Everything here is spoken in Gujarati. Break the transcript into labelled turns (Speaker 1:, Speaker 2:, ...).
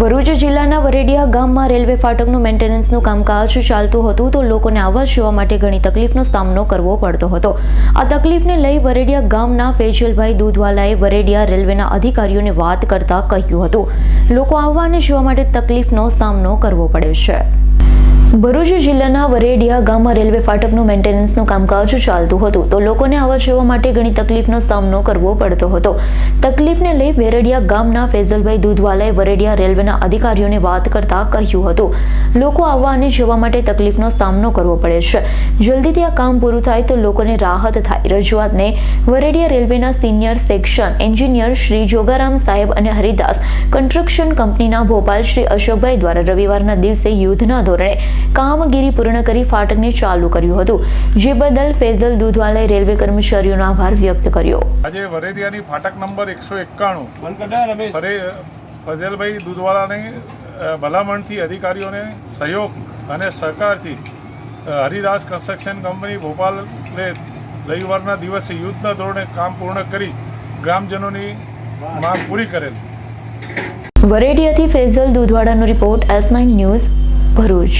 Speaker 1: ભરૂચ જિલ્લાના વરેડિયા ગામમાં રેલવે ફાટકનું મેન્ટેનન્સનું કામકાજ ચાલતું હતું તો લોકોને આવવા જવા માટે ઘણી તકલીફનો સામનો કરવો પડતો હતો. આ તકલીફને લઈ વરેડિયા ગામના ફેજલભાઈ દૂધવાલાએ વરેડિયા રેલવેના અધિકારીઓને વાત કરતા કહ્યું હતું. લોકો આવવા અને જવા માટે તકલીફનો સામનો કરવો પડે છે. ભરૂચ જિલ્લાના વરેડિયા ગામમાં રેલવે ફાટકનું મેન્ટેનન્સનું કામકાજ ચાલતું હતું તો લોકોને આવવા જવા માટે ઘણી તકલીફનો સામનો કરવો પડતો હતો. તકલીફને લઈ વેરડિયા ગામના ફેઝલભાઈ દૂધવાલાએ વરેડિયા રેલવેના અધિકારીઓને વાત કરતા કહ્યું હતું. લોકો આવવા અને જવા માટે તકલીફનો સામનો કરવો પડે છે. જલ્દીથી આ કામ પૂરું થાય તો લોકોને રાહત થાય. રજૂઆતને વરેડિયા રેલવેના senior section engineer Shri Jogaram સાહેબ અને હરિદાસ કન્સ્ટ્રક્શન કંપનીના ભોપાલ શ્રી અશોકભાઈ દ્વારા રવિવારના દિવસે યુદ્ધના ધોરણે કામગીરી પૂર્ણ કરી ફાટકને ચાલુ કર્યું હતું જે બદલ ફેઝલ દૂધવાલાએ રેલવે કર્મચારીઓનો આભાર વ્યક્ત કર્યો.
Speaker 2: આજે વરેરિયાની ફાટક નંબર એકસો એકાણું ફજલભાઈ દૂધવાલાની ભલામણથી અધિકારીઓને સહયોગ અને સહકારથી હરિદાસ કન્સ્ટ્રક્શન કંપની ભોપાલે રવિવારના દિવસે યુદ્ધના ધોરણે કામ પૂર્ણ કરી ગ્રામજનોની માંગ પૂરી કરેલ.
Speaker 1: વરેડિયાથી Faizal દૂધવાડાનો report S nine news Bharuch.